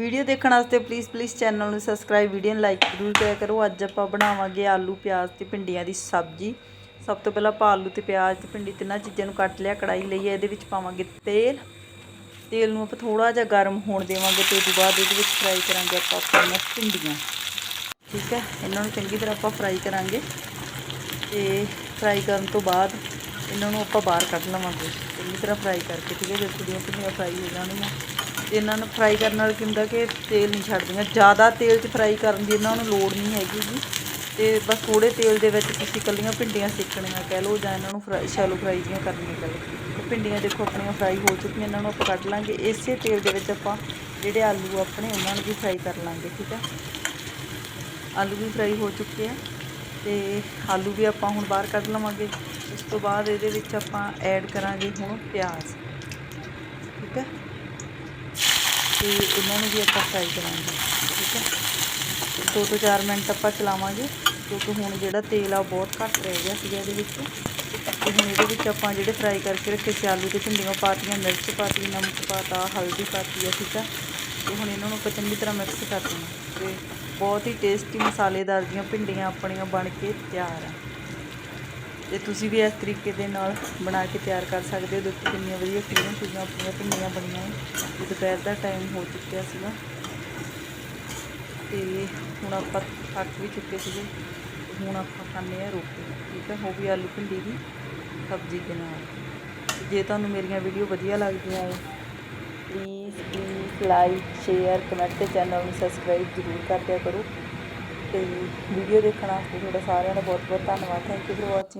Video ਦੇਖਣ ਵਾਸਤੇ please please channel ਨੂੰ ਸਬਸਕ੍ਰਾਈਬ ਵੀਡੀਓ ਨੂੰ ਲਾਈਕ ਜ਼ਰੂਰ ਕਰਿਆ ਕਰੋ। ਅੱਜ ਆਪਾਂ ਬਣਾਵਾਂਗੇ ਆਲੂ, ਪਿਆਜ਼ ਤੇ ਭਿੰਡੀਆਂ ਦੀ ਸਬਜ਼ੀ। ਸਭ ਤੋਂ ਪਹਿਲਾਂ ਆਪਾਂ ਆਲੂ ਤੇ ਪਿਆਜ਼ ਤੇ ਭਿੰਡੀ ਤਿੰਨਾਂ ਚੀਜ਼ਾਂ ਨੂੰ ਕੱਟ ਲਿਆ ਕੜਾਈ ਲਈ ਇਹਦੇ ਵਿੱਚ ਪਾਵਾਂਗੇ ਤੇਲ। ਤੇਲ ਨੂੰ ਆਪਾਂ ਥੋੜਾ ਜਿਹਾ ਗਰਮ ਹੋਣ ਦੇਵਾਂਗੇ ਤੇ ਉਸ ਤੋਂ ਬਾਅਦ ਇਹਦੇ ਵਿੱਚ ਫਰਾਈ ਕਰਾਂਗੇ ਆਪਾਂ ਆਪਣੀਆਂ ਭਿੰਡੀਆਂ। ਠੀਕ ਹੈ? ਇਹਨਾਂ ਨੂੰ ਚੰਗੀ ਤਰ੍ਹਾਂ ਆਪਾਂ ਫਰਾਈ ਕਰਾਂਗੇ। ਤੇ ਫਰਾਈ ਕਰਨ ਤੋਂ ਬਾਅਦ ਇਹਨਾਂ ਨੂੰ ਆਪਾਂ ਬਾਹਰ ਕੱਢ ਲਵਾਂਗੇ। ਚੰਗੀ ਤਰ੍ਹਾਂ ਫਰਾਈ ਕਰਕੇ, ਠੀਕ ਹੈ? ਜਦੋਂ ਥੋੜ੍ਹੀਆਂ ਭਿੰਡੀਆਂ ਫਰਾਈ ਹੋ ਜਾਣਗੀਆਂ। ਇਹਨਾਂ ਨੂੰ ਫਰਾਈ ਕਰਨ ਨਾਲ ਕੀ ਹੁੰਦਾ ਕਿ ਤੇਲ ਨਹੀਂ ਛੱਡਦੀਆਂ ਜ਼ਿਆਦਾ ਤੇਲ 'ਚ ਫਰਾਈ ਕਰਨ ਦੀ ਇਹਨਾਂ ਨੂੰ ਲੋੜ ਨਹੀਂ ਹੈਗੀ ਜੀ। ਤੇ ਬਸ ਥੋੜੇ ਤੇਲ ਦੇ ਵਿੱਚ ਤੁਸੀਂ ਇਕੱਲੀਆਂ ਭਿੰਡੀਆਂ ਸੇਕਣੀਆਂ ਕਹਿ ਲਓ ਜਾਂ ਇਹਨਾਂ ਨੂੰ ਫਰਾਈ ਸ਼ੈਲੋ ਫਰਾਈ ਦੀਆਂ ਕਰਨੀਆਂ ਕਹਿ ਲਓ। ਭਿੰਡੀਆਂ ਦੇਖੋ ਆਪਣੀਆਂ ਫਰਾਈ ਹੋ ਚੁੱਕੀਆਂ, ਇਹਨਾਂ ਨੂੰ ਆਪਾਂ ਕੱਢ ਲਾਂਗੇ। ਇਸੇ ਤੇਲ ਦੇ ਵਿੱਚ ਆਪਾਂ ਜਿਹੜੇ ਆਲੂ ਆਪਣੇ, ਉਹਨਾਂ ਨੂੰ ਵੀ ਫਰਾਈ ਕਰ ਲਾਂਗੇ, ਠੀਕ ਹੈ ਆਲੂ ਵੀ ਫਰਾਈ ਹੋ ਚੁੱਕੇ ਆ ਤੇ ਆਲੂ ਵੀ ਆਪਾਂ ਹੁਣ ਬਾਹਰ ਕੱਢ ਲਵਾਂਗੇ। ਉਸ ਤੋਂ ਬਾਅਦ ਇਹਦੇ ਵਿੱਚ ਆਪਾਂ ਐਡ ਕਰਾਂਗੇ ਹੁਣ ਪਿਆਜ਼, ਠੀਕ ਹੈ ਤੇ ਇਹਨਾਂ ਨੂੰ ਵੀ ਆਪਾਂ ਫਰਾਈ ਕਰਾਂਗੇ, ਠੀਕ ਹੈ? ਦੋ ਤੋਂ ਚਾਰ ਮਿੰਟ ਆਪਾਂ ਚਲਾਵਾਂਗੇ, ਕਿਉਂਕਿ ਹੁਣ ਜਿਹੜਾ ਤੇਲ ਆ ਉਹ ਬਹੁਤ ਘੱਟ ਰਹਿ ਗਿਆ ਸੀਗਾ ਇਹਦੇ ਵਿੱਚ। ਤੇ ਹੁਣ ਇਹਦੇ ਵਿੱਚ ਆਪਾਂ ਜਿਹੜੇ ਫਰਾਈ ਕਰਕੇ ਰੱਖੇ ਸੀ, ਆਲੂ ਤੇ ਭਿੰਡੀਆਂ ਪਾਤੀਆਂ, ਮਿਰਚ ਪਾਤੀ, ਨਮਕ ਪਾਤਾ, ਹਲਦੀ ਪਾਤੀ ਆ, ਠੀਕ ਆ? ਤੇ ਹੁਣ ਇਹਨਾਂ ਨੂੰ ਆਪਾਂ ਚੰਗੀ ਤਰ੍ਹਾਂ ਮਿਕਸ ਕਰ ਦੇਣਾ। ਤੇ ਬਹੁਤ ਹੀ ਟੇਸਟੀ ਮਸਾਲੇਦਾਰ ਦੀਆਂ ਭਿੰਡੀਆਂ ਆਪਣੀਆਂ ਬਣ ਕੇ ਤਿਆਰ ਆ। ਤੇ ਤੁਸੀਂ ਵੀ ਇਸ ਤਰੀਕੇ ਦੇ ਨਾਲ ਬਣਾ ਕੇ ਤਿਆਰ ਕਰ ਸਕਦੇ ਹੋ। ਦੇਖੋ ਕਿੰਨੀਆਂ ਵਧੀਆ ਕਿੰਨੀਆਂ ਚੀਜ਼ਾਂ ਆਪਣੀਆਂ ਭਿੰਡੀਆਂ ਬਣੀਆਂ ਹੈ ਤੇ ਦੁਪਹਿਰ ਦਾ ਟਾਈਮ ਹੋ ਚੁੱਕਿਆ ਸੀਗਾ। ਤੇ ਹੁਣ ਆਪਾਂ ਥੱਕ ਵੀ ਚੁੱਕੇ ਸੀਗੇ। ਤੇ ਹੁਣ ਆਪਾਂ ਖਾਂਦੇ ਆ ਰੋਟੀ, ਠੀਕ ਹੈ? ਹੋ ਗਈ ਆਲੂ ਭਿੰਡੀ ਦੀ ਸਬਜ਼ੀ ਦੇ ਨਾਲ। ਜੇ ਤੁਹਾਨੂੰ ਮੇਰੀਆਂ ਵੀਡੀਓ ਵਧੀਆ ਲੱਗਦੀਆਂ ਹੈ please please like share comment ਤੇ ਚੈਨਲ ਨੂੰ ਸਬਸਕ੍ਰਾਈਬ ਜ਼ਰੂਰ ਕਰ ਦਿਆ ਕਰੋ। ਤੇ ਵੀਡੀਓ ਦੇਖਣ ਵਾਸਤੇ ਤੁਹਾਡਾ ਸਾਰਿਆਂ ਦਾ ਬਹੁਤ ਬਹੁਤ ਧੰਨਵਾਦ। Thank you for watching